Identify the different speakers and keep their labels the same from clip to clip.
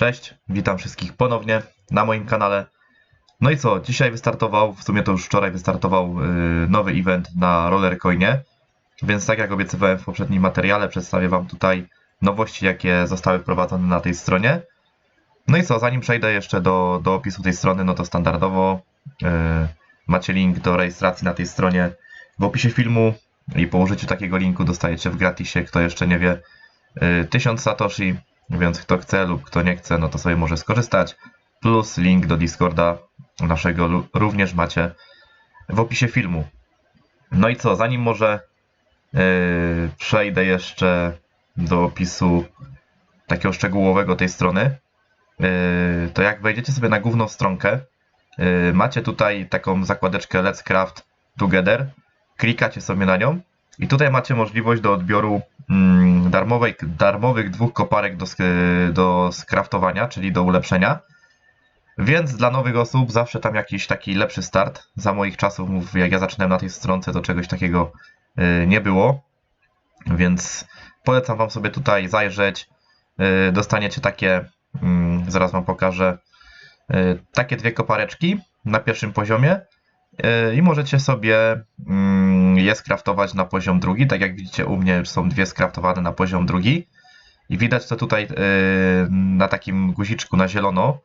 Speaker 1: Cześć, witam wszystkich ponownie na moim kanale. No i co, dzisiaj wystartował, w sumie to już wczoraj wystartował y, nowy event na Rollercoinie, więc tak jak obiecywałem w poprzednim materiale, przedstawię Wam tutaj nowości, jakie zostały wprowadzone na tej stronie. No i co, zanim przejdę jeszcze do, do opisu tej strony, no to standardowo y, macie link do rejestracji na tej stronie w opisie filmu i po użyciu takiego linku dostajecie w gratisie, kto jeszcze nie wie, y, 1000 satoshi, więc kto chce lub kto nie chce, no to sobie może skorzystać. Plus link do Discorda naszego również macie w opisie filmu. No i co, zanim może yy, przejdę jeszcze do opisu takiego szczegółowego tej strony, yy, to jak wejdziecie sobie na główną stronkę, yy, macie tutaj taką zakładeczkę Let's Craft Together, klikacie sobie na nią i tutaj macie możliwość do odbioru darmowej, darmowych dwóch koparek do, do skraftowania, czyli do ulepszenia. Więc dla nowych osób zawsze tam jakiś taki lepszy start. Za moich czasów, jak ja zaczynałem na tej stronce, to czegoś takiego y, nie było. Więc polecam Wam sobie tutaj zajrzeć. Y, Dostaniecie takie, mm, zaraz Wam pokażę, y, takie dwie kopareczki na pierwszym poziomie. Y, I możecie sobie mm, je skraftować na poziom drugi. Tak jak widzicie u mnie są dwie skraftowane na poziom drugi. I widać to tutaj y, na takim guziczku na zielono,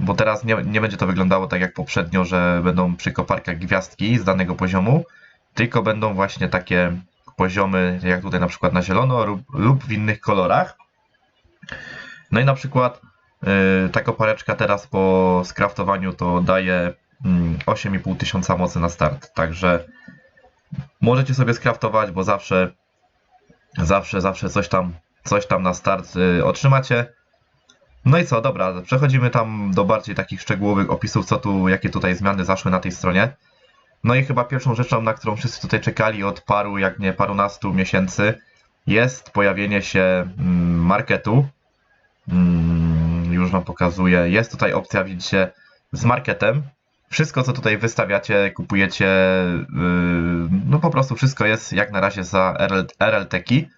Speaker 1: bo teraz nie, nie będzie to wyglądało tak jak poprzednio, że będą przy koparkach gwiazdki z danego poziomu, tylko będą właśnie takie poziomy, jak tutaj na przykład na zielono lub, lub w innych kolorach. No i na przykład y, ta kopareczka teraz po skraftowaniu to daje 8,5 tysiąca mocy na start, także możecie sobie skraftować, bo zawsze zawsze, zawsze coś tam, coś tam na start y, otrzymacie. No i co, dobra, przechodzimy tam do bardziej takich szczegółowych opisów, co tu, jakie tutaj zmiany zaszły na tej stronie. No i chyba pierwszą rzeczą, na którą wszyscy tutaj czekali od paru, jak nie parunastu miesięcy, jest pojawienie się mm, marketu. Mm, już Wam pokazuję. Jest tutaj opcja, widzicie, z marketem. Wszystko, co tutaj wystawiacie, kupujecie, yy, no po prostu wszystko jest jak na razie za RL, RLTki.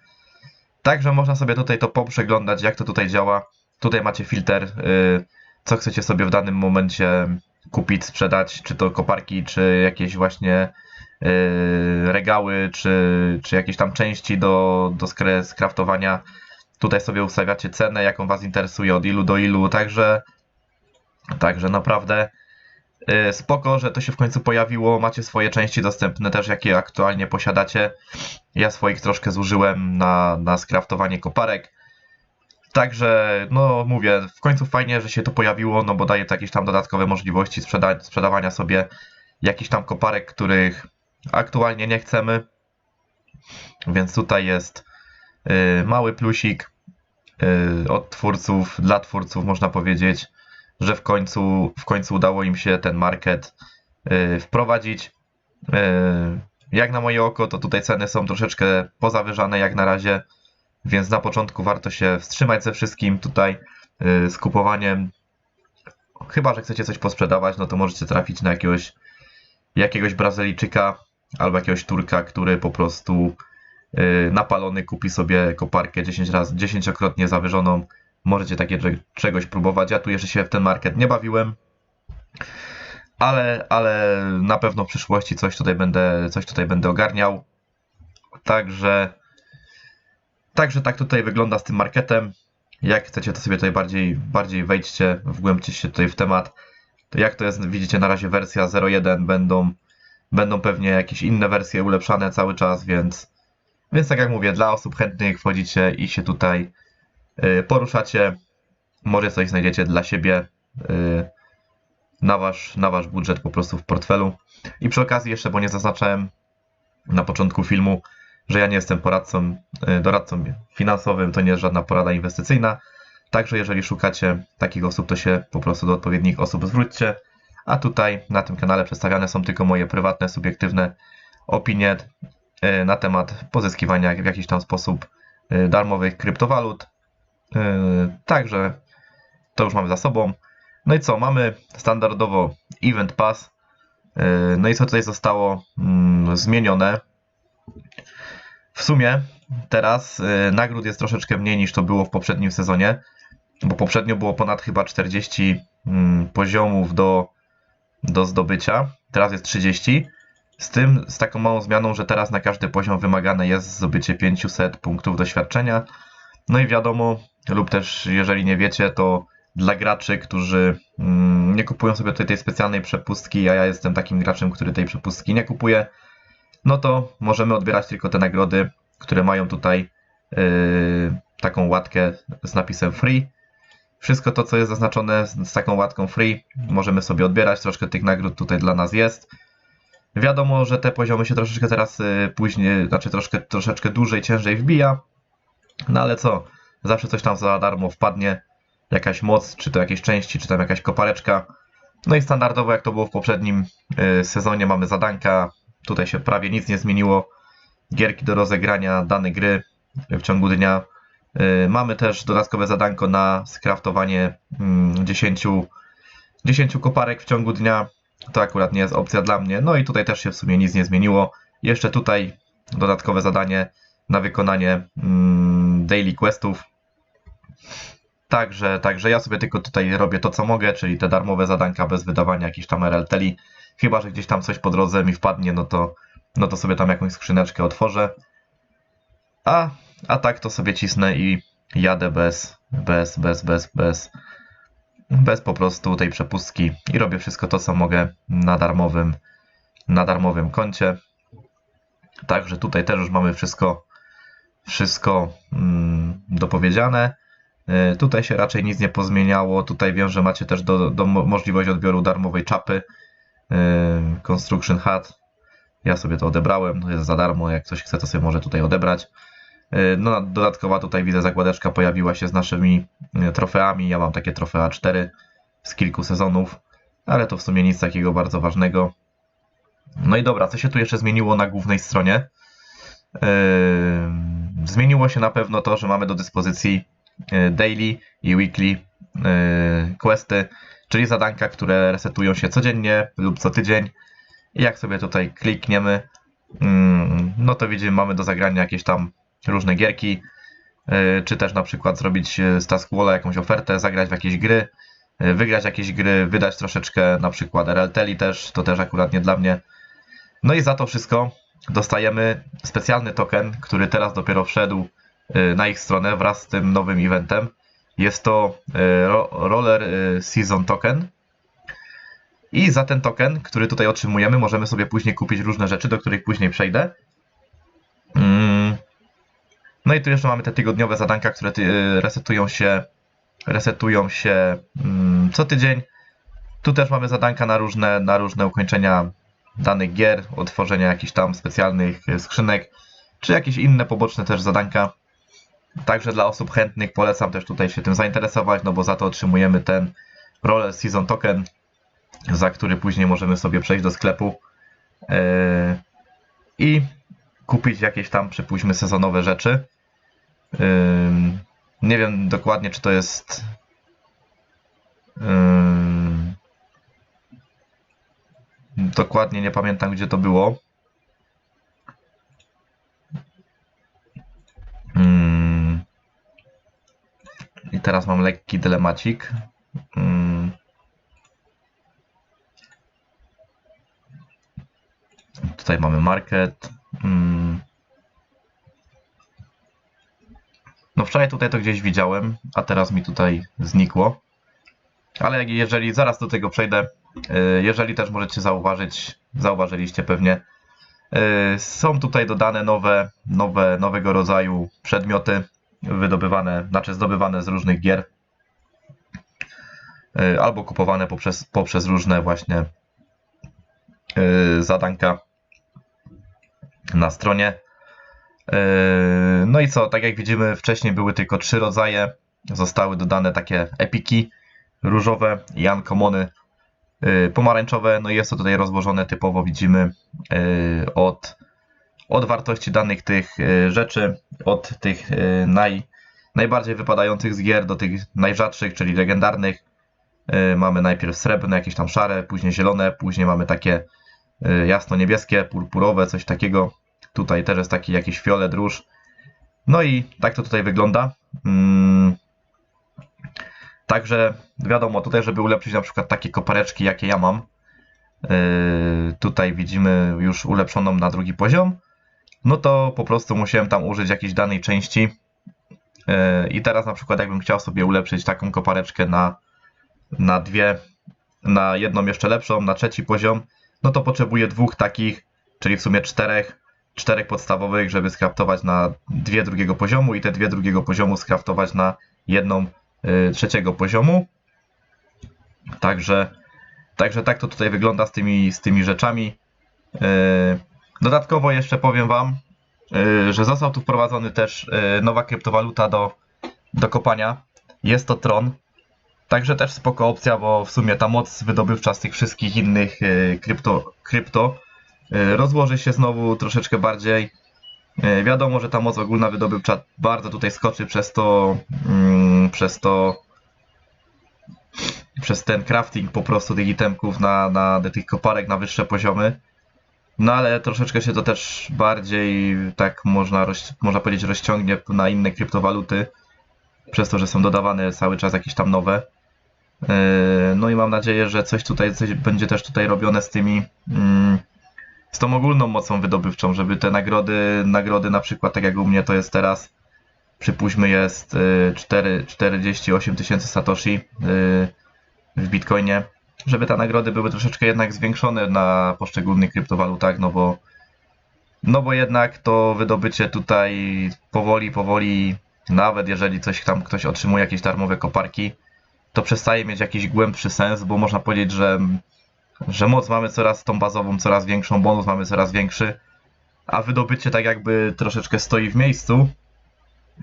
Speaker 1: Także można sobie tutaj to poprzeglądać, jak to tutaj działa. Tutaj macie filtr, yy, co chcecie sobie w danym momencie kupić, sprzedać, czy to koparki, czy jakieś właśnie yy, regały, czy, czy jakieś tam części do, do skraftowania. Tutaj sobie ustawiacie cenę, jaką Was interesuje, od ilu do ilu, także, także naprawdę spoko, że to się w końcu pojawiło. Macie swoje części dostępne też, jakie aktualnie posiadacie. Ja swoich troszkę zużyłem na, na skraftowanie koparek. Także, no mówię, w końcu fajnie, że się to pojawiło, no bo daje to jakieś tam dodatkowe możliwości sprzeda- sprzedawania sobie jakichś tam koparek, których aktualnie nie chcemy. Więc tutaj jest y, mały plusik y, od twórców, dla twórców można powiedzieć, że w końcu, w końcu udało im się ten market y, wprowadzić. Y, jak na moje oko, to tutaj ceny są troszeczkę pozawyżane jak na razie, więc na początku warto się wstrzymać ze wszystkim tutaj y, z kupowaniem. Chyba, że chcecie coś posprzedawać, no to możecie trafić na jakiegoś, jakiegoś Brazylijczyka albo jakiegoś Turka, który po prostu napalony kupi sobie koparkę 10 razy, 10-krotnie zawyżoną. Możecie takie cze- czegoś próbować. Ja tu jeszcze się w ten market nie bawiłem, ale, ale na pewno w przyszłości coś tutaj będę, coś tutaj będę ogarniał. Także, także tak tutaj wygląda z tym marketem. Jak chcecie, to sobie tutaj bardziej, bardziej wejdźcie, wgłębcie się tutaj w temat. To jak to jest, widzicie na razie wersja 0.1, będą, będą pewnie jakieś inne wersje ulepszane cały czas, więc, więc tak jak mówię, dla osób chętnych wchodzicie i się tutaj poruszacie. Może coś znajdziecie dla siebie y, na wasz, na wasz budżet po prostu w portfelu. I przy okazji jeszcze, bo nie zaznaczałem na początku filmu, że ja nie jestem poradcą, y, doradcą finansowym, to nie jest żadna porada inwestycyjna. Także jeżeli szukacie takich osób, to się po prostu do odpowiednich osób zwróćcie. A tutaj na tym kanale przedstawiane są tylko moje prywatne, subiektywne opinie y, na temat pozyskiwania w jakiś tam sposób y, darmowych kryptowalut. Y, Także to już mamy za sobą. No i co? Mamy standardowo Event Pass. Yy, No i co tutaj zostało mm, zmienione? W sumie teraz yy, nagród jest troszeczkę mniej niż to było w poprzednim sezonie. bo poprzednio było ponad chyba 40 mm, poziomów do, do zdobycia, teraz jest 30. Z tym, z taką małą zmianą, że teraz na każdy poziom wymagane jest zdobycie 500 punktów doświadczenia. No i wiadomo, lub też jeżeli nie wiecie, to dla graczy, którzy mm, nie kupują sobie tutaj tej specjalnej przepustki, a ja jestem takim graczem, który tej przepustki nie kupuje, no to możemy odbierać tylko te nagrody, które mają tutaj yy, taką łatkę z napisem free. Wszystko to, co jest zaznaczone z, taką łatką free, możemy sobie odbierać. Troszkę tych nagród tutaj dla nas jest. Wiadomo, że te poziomy się troszeczkę teraz yy, później, znaczy troszkę, troszeczkę dłużej, ciężej wbija. No ale co? Zawsze coś tam za darmo wpadnie. Jakaś moc, czy to jakieś części, czy tam jakaś kopareczka. No i standardowo, jak to było w poprzednim yy, sezonie, mamy zadanka. Tutaj się prawie nic nie zmieniło. Gierki do rozegrania, dane gry w ciągu dnia. Yy, Mamy też dodatkowe zadanko na skraftowanie mm, 10, 10 koparek w ciągu dnia. To akurat nie jest opcja dla mnie. No i tutaj też się w sumie nic nie zmieniło. Jeszcze tutaj dodatkowe zadanie na wykonanie mm, daily questów. Także, także ja sobie tylko tutaj robię to, co mogę, czyli te darmowe zadanka bez wydawania jakichś tam RLTeli. Chyba, że gdzieś tam coś po drodze mi wpadnie, no to, no to sobie tam jakąś skrzyneczkę otworzę. A, a tak to sobie cisnę i jadę bez, bez, bez, bez, bez, bez po prostu tej przepustki i robię wszystko to, co mogę na darmowym, na darmowym koncie. Także tutaj też już mamy wszystko, wszystko mm, dopowiedziane. Y, Tutaj się raczej nic nie pozmieniało. Tutaj wiem, że macie też do, do mo- możliwość odbioru darmowej czapy. y, Construction Hat. Ja sobie to odebrałem, to jest za darmo. Jak ktoś chce, to sobie może tutaj odebrać. Y, No, dodatkowa tutaj widzę zakładeczka pojawiła się z naszymi trofeami. Ja mam takie trofea 4 z kilku sezonów, ale to w sumie nic takiego bardzo ważnego. No i dobra, co się tu jeszcze zmieniło na głównej stronie? Yy, zmieniło się na pewno to, że mamy do dyspozycji yy, daily i weekly yy, questy, czyli zadanka, które resetują się codziennie lub co tydzień. Jak sobie tutaj klikniemy, yy, no to widzimy, mamy do zagrania jakieś tam różne gierki, yy, czy też na przykład zrobić z Taskwalla jakąś ofertę, zagrać w jakieś gry, wygrać jakieś gry, wydać troszeczkę na przykład RLTeli też, to też akurat nie dla mnie. No i za to wszystko dostajemy specjalny token, który teraz dopiero wszedł y, na ich stronę wraz z tym nowym eventem. Jest to y, ro- Roller y, Season Token. I za ten token, który tutaj otrzymujemy, możemy sobie później kupić różne rzeczy, do których później przejdę. Mm. No i tu jeszcze mamy te tygodniowe zadanka, które resetują się, resetują się mm, co tydzień. Tu też mamy zadanka na różne, na różne ukończenia danych gier, otworzenia jakichś tam specjalnych e, skrzynek, czy jakieś inne poboczne też zadanka. Także dla osób chętnych polecam też tutaj się tym zainteresować, no bo za to otrzymujemy ten Roller Season Token, za który później możemy sobie przejść do sklepu yy, i kupić jakieś tam, przypuśćmy, sezonowe rzeczy. Nie wiem dokładnie, czy to jest. Yy, Dokładnie nie pamiętam, gdzie to było. Mm. I teraz mam lekki dylemacik. Mm. Tutaj mamy market. Mm. No wczoraj tutaj to gdzieś widziałem, a teraz mi tutaj znikło. Ale jeżeli zaraz do tego przejdę, y, jeżeli też możecie zauważyć, zauważyliście pewnie, y, są tutaj dodane nowe, nowe, nowego rodzaju przedmioty wydobywane, znaczy zdobywane z różnych gier y, albo kupowane poprzez, poprzez różne właśnie zadanka na stronie. No i co, tak jak widzimy, wcześniej były tylko trzy rodzaje, zostały dodane takie epiki, różowe i uncommony yy, pomarańczowe. No i jest to tutaj rozłożone typowo, widzimy yy, od, od wartości danych tych yy, rzeczy, od tych naj, najbardziej wypadających z gier do tych najrzadszych, czyli legendarnych. Mamy najpierw srebrne, jakieś tam szare, później zielone, później mamy takie jasno-niebieskie, purpurowe, coś takiego. Tutaj też jest taki jakiś fiolet, róż. No i tak to tutaj wygląda. Także wiadomo, tutaj, żeby ulepszyć na przykład takie kopareczki, jakie ja mam, yy, tutaj widzimy już ulepszoną na drugi poziom, no to po prostu musiałem tam użyć jakiejś danej części. Yy, I teraz na przykład jakbym chciał sobie ulepszyć taką kopareczkę na, na dwie, na jedną jeszcze lepszą, na trzeci poziom, no to potrzebuję dwóch takich, czyli w sumie czterech, czterech podstawowych, żeby skraftować na dwie drugiego poziomu i te dwie drugiego poziomu skraftować na jedną trzeciego poziomu. Także, także tak to tutaj wygląda z tymi, z tymi rzeczami. Y, Dodatkowo jeszcze powiem Wam, y, że został tu wprowadzony też y, nowa kryptowaluta do, do kopania. Jest to Tron. Także też spoko opcja, bo w sumie ta moc wydobywcza z tych wszystkich innych y, krypto, krypto y, rozłoży się znowu troszeczkę bardziej. Y, Wiadomo, że ta moc ogólna wydobywcza bardzo tutaj skoczy przez to, mm, przez to, przez ten crafting po prostu tych itemków na, na tych koparek na wyższe poziomy. No ale troszeczkę się to też bardziej, tak można, roz, można powiedzieć, rozciągnie na inne kryptowaluty, przez to, że są dodawane cały czas jakieś tam nowe. Yy, No i mam nadzieję, że coś tutaj coś będzie też tutaj robione z tymi mm, z tą ogólną mocą wydobywczą, żeby te nagrody, nagrody na przykład tak jak u mnie to jest teraz, przypuśćmy jest y, 4, 48 tysięcy satoshi y, w Bitcoinie, żeby te nagrody były troszeczkę jednak zwiększone na poszczególnych kryptowalutach, no bo no bo jednak to wydobycie tutaj powoli, powoli, nawet jeżeli coś tam ktoś otrzymuje jakieś darmowe koparki, to przestaje mieć jakiś głębszy sens, bo można powiedzieć, że, że moc mamy coraz tą bazową, coraz większą, bonus mamy coraz większy, a wydobycie tak jakby troszeczkę stoi w miejscu.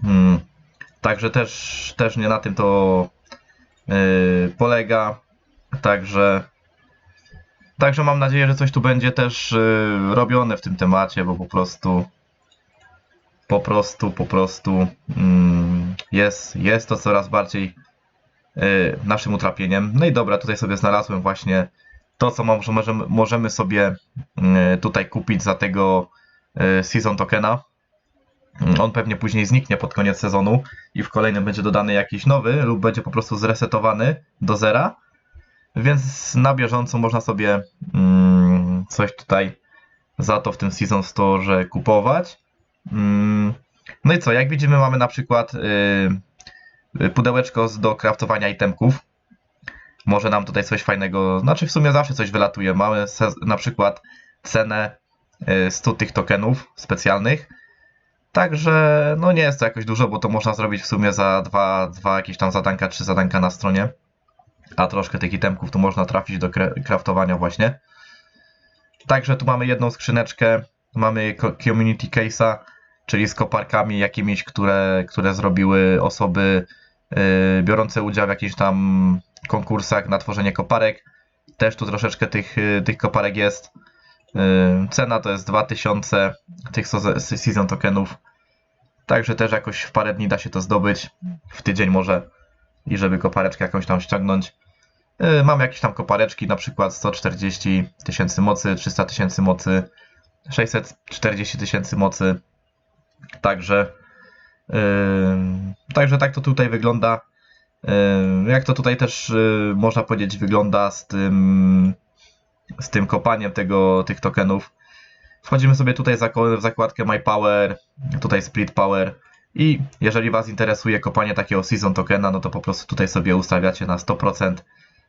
Speaker 1: Hmm. Także też, też nie na tym to yy, polega. Także, także mam nadzieję, że coś tu będzie też yy, robione w tym temacie, bo po prostu po prostu, po prostu mm, jest, jest to coraz bardziej y, naszym utrapieniem. No i dobra, tutaj sobie znalazłem właśnie to, co może- możemy, możemy sobie y, tutaj kupić za tego season tokena. Mm, On pewnie później zniknie pod koniec sezonu i w kolejnym będzie dodany jakiś nowy lub będzie po prostu zresetowany do zera. Więc na bieżąco można sobie mm, coś tutaj za to w tym Season Store kupować. Mm, No i co, jak widzimy mamy na przykład y, pudełeczko do craftowania itemków. Może nam tutaj coś fajnego, znaczy w sumie zawsze coś wylatuje. Mamy na przykład cenę y, 100 tych tokenów specjalnych. Także no nie jest to jakoś dużo, bo to można zrobić w sumie za dwa, dwa jakieś tam zadanka, trzy zadanka na stronie. A troszkę tych itemków tu można trafić do craftowania właśnie. Także tu mamy jedną skrzyneczkę, mamy community case'a, czyli z koparkami jakimiś, które, które zrobiły osoby yy, biorące udział w jakichś tam konkursach na tworzenie koparek. Też tu troszeczkę tych, yy, tych koparek jest. Cena to jest 2000 tych so- season tokenów. Także też jakoś w parę dni da się to zdobyć. W tydzień może. I żeby kopareczkę jakąś tam ściągnąć. Mam jakieś tam kopareczki, na przykład 140 tysięcy mocy, 300 tysięcy mocy, 640 tysięcy mocy. Także, yy, także tak to tutaj wygląda. Yy, jak to tutaj też yy, można powiedzieć wygląda z tym, z tym kopaniem tego, tych tokenów. Wchodzimy sobie tutaj w zakładkę My Power, tutaj Split Power i jeżeli Was interesuje kopanie takiego Season Tokena, no to po prostu tutaj sobie ustawiacie na 100%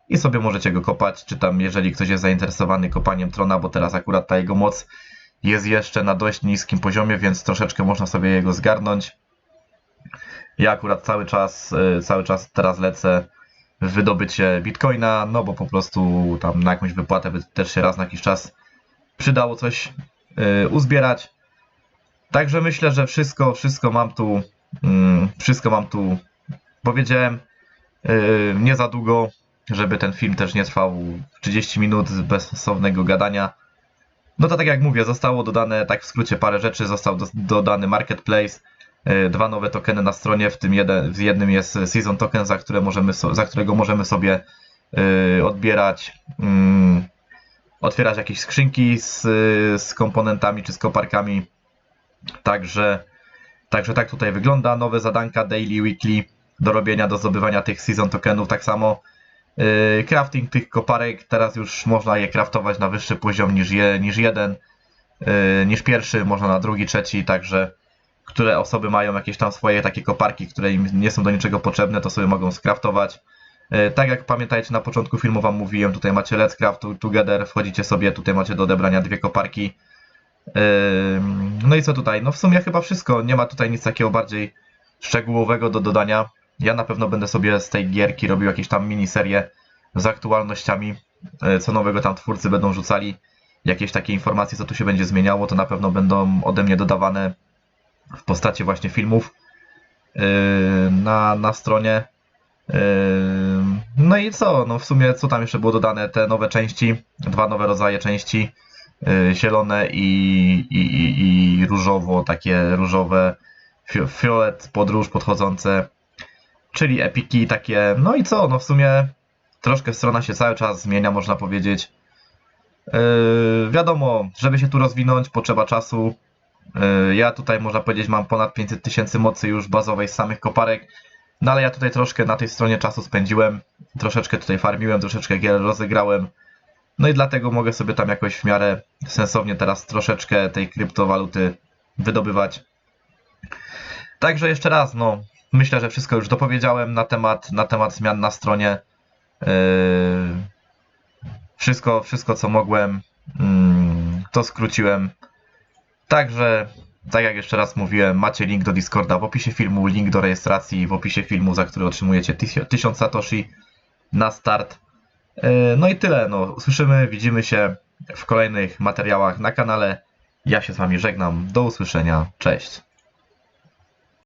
Speaker 1: i sobie możecie go kopać, czy tam jeżeli ktoś jest zainteresowany kopaniem Trona, bo teraz akurat ta jego moc jest jeszcze na dość niskim poziomie, więc troszeczkę można sobie jego zgarnąć. Ja akurat cały czas, y, cały czas teraz lecę wydobycie Bitcoina, no bo po prostu tam na jakąś wypłatę by też się raz na jakiś czas przydało coś y, uzbierać. Także myślę, że wszystko, wszystko mam tu, mm, wszystko mam tu powiedziałem. Y, Nie za długo, żeby ten film też nie trwał 30 minut bezsensownego gadania. No to tak jak mówię, zostało dodane, tak w skrócie parę rzeczy, został do, dodany marketplace, dwa nowe tokeny na stronie, w tym jeden, w jednym jest season token, za, które możemy, za którego możemy sobie y, odbierać, mm, otwierać jakieś skrzynki z, z komponentami czy z koparkami. Także, także tak tutaj wygląda. Nowe zadanka daily, weekly do robienia, do zdobywania tych season tokenów. Tak samo yy, crafting tych koparek, teraz już można je craftować na wyższy poziom niż, je, niż jeden, niż pierwszy, można na drugi, trzeci, także które osoby mają jakieś tam swoje takie koparki, które im nie są do niczego potrzebne, to sobie mogą skraftować. Yy, Tak jak pamiętajcie, na początku filmu Wam mówiłem, tutaj macie Let's Craft Together, wchodzicie sobie, tutaj macie do odebrania dwie koparki. Ym, No i co tutaj? No w sumie chyba wszystko. Nie ma tutaj nic takiego bardziej szczegółowego do dodania. Ja na pewno będę sobie z tej gierki robił jakieś tam miniserie z aktualnościami, e, co nowego tam twórcy będą rzucali. Jakieś takie informacje, co tu się będzie zmieniało, to na pewno będą ode mnie dodawane w postaci właśnie filmów yy, na, na stronie. Yy, No i co? No w sumie co tam jeszcze było dodane? Te nowe części, dwa nowe rodzaje części y, zielone i, i, i, i różowo, takie różowe, fio- fiolet podróż podchodzące, czyli epiki takie, no i co, no w sumie troszkę strona się cały czas zmienia, można powiedzieć. Yy, wiadomo, żeby się tu rozwinąć, potrzeba czasu. Yy, ja tutaj, można powiedzieć, mam ponad 500 tysięcy mocy już bazowej z samych koparek, no ale ja tutaj troszkę na tej stronie czasu spędziłem, troszeczkę tutaj farmiłem, troszeczkę gier rozegrałem. No i dlatego mogę sobie tam jakoś w miarę sensownie teraz troszeczkę tej kryptowaluty wydobywać. Także jeszcze raz, no, myślę, że wszystko już dopowiedziałem na temat, na temat zmian na stronie. Yy, wszystko, wszystko co mogłem, mm, to skróciłem. Także, tak jak jeszcze raz mówiłem, macie link do Discorda w opisie filmu, link do rejestracji w opisie filmu, za który otrzymujecie 1000 satoshi na start. Yy, No i tyle. No, słyszymy, widzimy się w kolejnych materiałach na kanale. Ja się z Wami żegnam. Do usłyszenia. Cześć.